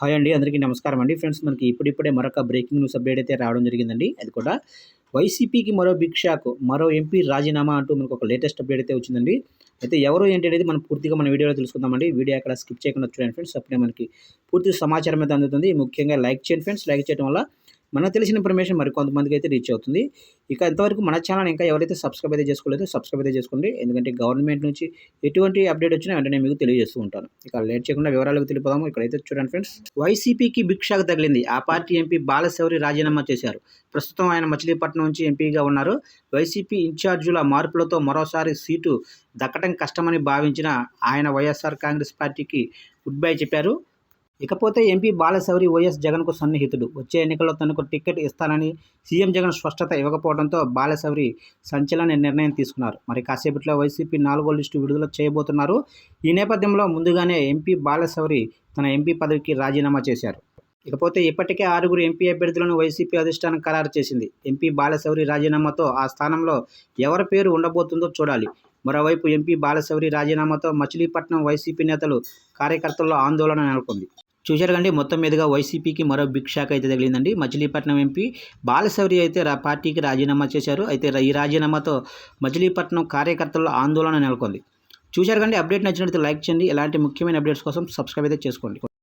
Hi అండి అందరికీ నమస్కారం అండి. ఫ్రెండ్స్ మనకి ఇప్పుడిప్పుడే మరొక బ్రేకింగ్ న్యూస్ అప్డేట్ అయితే రావడం జరిగిందండి. అది కూడా వైసీపీకి మరో బిగ్ షాక్ మరో ఎంపీ రాజీనామా అంటూ మనకు ఒక లేటెస్ట్ అప్డేట్ అయితే వచ్చిందండి. అయితే ఎవరు ఏంటి అనేది మనం పూర్తిగా మన వీడియోలో తెలుసుకుందామండి. వీడియో అక్కడ స్కిప్ చేయకుండా చూడండి ఫ్రెండ్స్. అప్పుడే మనకి పూర్తి సమాచారం అయితే అందుతుంది. ముఖ్యంగా లైక్ చేయండి ఫ్రెండ్స్. లైక్ చేయడం వల్ల మనకు తెలిసిన ఇన్ఫర్మేషన్ మరి కొంతమందికి అయితే రీచ్ అవుతుంది. ఇక ఇంతవరకు మన ఛానల్ ఇంకా ఎవరైతే సబ్స్క్రైబ్ అయితే చేసుకోలేదో సబ్స్క్రైబ్ అయితే చేసుకోండి. ఎందుకంటే గవర్నమెంట్ నుంచి ఎటువంటి అప్డేట్ వచ్చినా వెంటనే మీకు తెలియజేస్తూ ఉంటాను. ఇక లేట్ చేయకుండా వివరాలకు తెలిపోదాము ఇక్కడైతే చూడండి ఫ్రెండ్స్ వైసీపీకి బిగ్ తగిలింది. ఆ పార్టీ ఎంపీ బాలశౌరి రాజీనామా చేశారు. ప్రస్తుతం ఆయన మచిలీపట్నం నుంచి ఎంపీగా ఉన్నారు. వైసీపీ ఇన్ఛార్జుల మార్పులతో మరోసారి సీటు దక్కటం కష్టమని భావించిన ఆయన వైఎస్ఆర్ కాంగ్రెస్ పార్టీకి గుడ్ బై చెప్పారు. ఇకపోతే ఎంపీ బాలశౌరి వైఎస్ జగన్కు సన్నిహితుడు. వచ్చే ఎన్నికల్లో తనకు టికెట్ ఇస్తానని సీఎం జగన్ స్పష్టత ఇవ్వకపోవడంతో బాలశౌరి సంచలన నిర్ణయం తీసుకున్నారు. మరి కాసేపట్లో వైసీపీ నాలుగో లిస్టు విడుదల చేయబోతున్నారు. ఈ నేపథ్యంలో ముందుగానే ఎంపీ బాలశౌరి తన ఎంపీ పదవికి రాజీనామా చేశారు. ఇకపోతే ఇప్పటికే ఆరుగురు ఎంపీ అభ్యర్థులను వైసీపీ అధిష్టానం ఖరారు చేసింది. ఎంపీ బాలశౌరి రాజీనామాతో ఆ స్థానంలో ఎవరి పేరు ఉండబోతుందో చూడాలి. మరోవైపు ఎంపీ బాలశౌరి రాజీనామాతో మచిలీపట్నం వైసీపీ నేతలు కార్యకర్తల్లో ఆందోళన నెలకొంది. చూశారు కండి మొత్తం మీదుగా వైసీపీకి మరో బిగ్ షాక్ అయితే తగిలిందండి. మచిలీపట్నం ఎంపీ బాలశౌరి అయితే పార్టీకి రాజీనామా చేశారు. అయితే ఈ రాజీనామాతో మచిలీపట్నం కార్యకర్తల్లో ఆందోళన నెలకొంది. చూశారు కండి అప్డేట్ నచ్చినట్లయితే లైక్ చేయండి. ఇలాంటి ముఖ్యమైన అప్డేట్స్ కోసం సబ్స్క్రైబ్ అయితే చేసుకోండి.